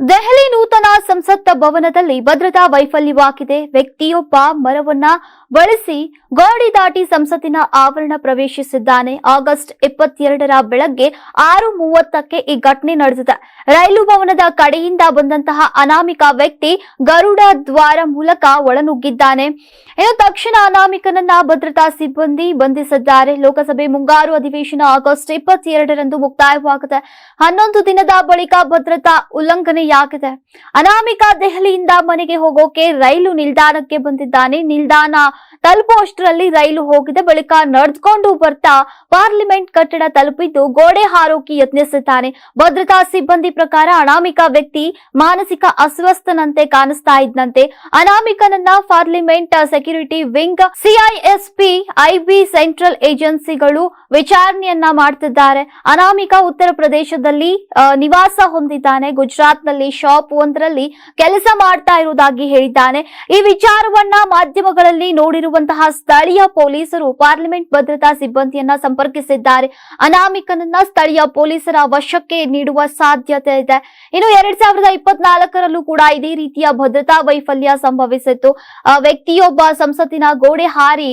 ದೆಹಲಿ ನೂತನ ಸಂಸತ್ ಭವನದಲ್ಲಿ ಭದ್ರತಾ ವೈಫಲ್ಯವಾಗಿದೆ. ವ್ಯಕ್ತಿಯೊಬ್ಬ ಮರವನ್ನ ಬಳಸಿ ಗೋಡಿ ದಾಟಿ ಸಂಸತ್ತಿನ ಆವರಣ ಪ್ರವೇಶಿಸಿದ್ದಾನೆ. ಆಗಸ್ಟ್ ಇಪ್ಪತ್ತೆರಡರ ಬೆಳಗ್ಗೆ ಆರು ಮೂವತ್ತಕ್ಕೆ ಈ ಘಟನೆ ನಡೆದಿದೆ. ರೈಲು ಭವನದ ಕಡೆಯಿಂದ ಬಂದಂತಹ ಅನಾಮಿಕ ವ್ಯಕ್ತಿ ಗರುಡ ದ್ವಾರ ಮೂಲಕ ಒಳನುಗ್ಗಿದ್ದಾನೆ. ಇನ್ನು ತಕ್ಷಣ ಅನಾಮಿಕನನ್ನ ಭದ್ರತಾ ಸಿಬ್ಬಂದಿ ಬಂಧಿಸಿದ್ದಾರೆ. ಲೋಕಸಭೆ ಮುಂಗಾರು ಅಧಿವೇಶನ ಆಗಸ್ಟ್ ಇಪ್ಪತ್ತೆರಡರಂದು ಮುಕ್ತಾಯವಾಗಿದೆ ಹನ್ನೊಂದು ದಿನದ ಬಳಿಕ ಭದ್ರತಾ ಉಲ್ಲಂಘನೆಯಾಗಿದೆ ಅನಾಮಿಕ ದೆಹಲಿಯಿಂದ ಮನೆಗೆ ಹೋಗೋಕೆ ರೈಲು ನಿಲ್ದಾಣಕ್ಕೆ ಬಂದಿದ್ದಾನೆ. ನಿಲ್ದಾಣ ತಲುಪುವಷ್ಟರಲ್ಲಿ ರೈಲು ಹೋಗಿದೆ. ಬಳಿಕ ನಡೆದುಕೊಂಡು ಬರ್ತಾ ಪಾರ್ಲಿಮೆಂಟ್ ಕಟ್ಟಡ ತಲುಪಿದ್ದು ಗೋಡೆ ಹಾರೋಕೆ ಯತ್ನಿಸಿದ್ದಾನೆ ಭದ್ರತಾ ಸಿಬ್ಬಂದಿ ಪ್ರಕಾರ ಅನಾಮಿಕ ವ್ಯಕ್ತಿ ಮಾನಸಿಕ ಅಸ್ವಸ್ಥನಂತೆ ಕಾಣಿಸ್ತಾ ಇದ್ದಂತೆ. ಅನಾಮಿಕನನ್ನ parliament security wing CISF IB central ಏಜೆನ್ಸಿಗಳು ವಿಚಾರಣೆಯನ್ನ ಮಾಡ್ತಿದ್ದಾರೆ. ಅನಾಮಿಕ ಉತ್ತರ ಪ್ರದೇಶದಲ್ಲಿ ನಿವಾಸ ಹೊಂದಿದ್ದಾನೆ. ಗುಜರಾತ್ನಲ್ಲಿ ಶಾಪ್ ಒಂದರಲ್ಲಿ ಕೆಲಸ ಮಾಡ್ತಾ ಇರುವುದಾಗಿ ಹೇಳಿದ್ದಾನೆ. ಈ ವಿಚಾರವನ್ನ ಮಾಧ್ಯಮಗಳಲ್ಲಿ ನೋಡಿರುವಂತಹ ಸ್ಥಳೀಯ ಪೊಲೀಸರು, ಪಾರ್ಲಿಮೆಂಟ್ ಭದ್ರತಾ ಸಿಬ್ಬಂದಿಯನ್ನ ಸಂಪರ್ಕಿಸಿದ್ದಾರೆ. ಅನಾಮಿಕನನ್ನ ಸ್ಥಳೀಯ ಪೊಲೀಸರ ವಶಕ್ಕೆ ನೀಡುವ ಸಾಧ್ಯತೆ ಇದೆ. ಇನ್ನು ಎರಡ್ ಸಾವಿರದ ಇಪ್ಪತ್ನಾಲ್ಕರಲ್ಲೂ ಕೂಡ ಇದೇ ರೀತಿಯ ಭದ್ರತಾ ವೈಫಲ್ಯ ಸಂಭವಿಸಿತ್ತು. ವ್ಯಕ್ತಿಯೊಬ್ಬ ಸಂಸತ್ತಿನ ಗೋಡೆ ಹಾರಿ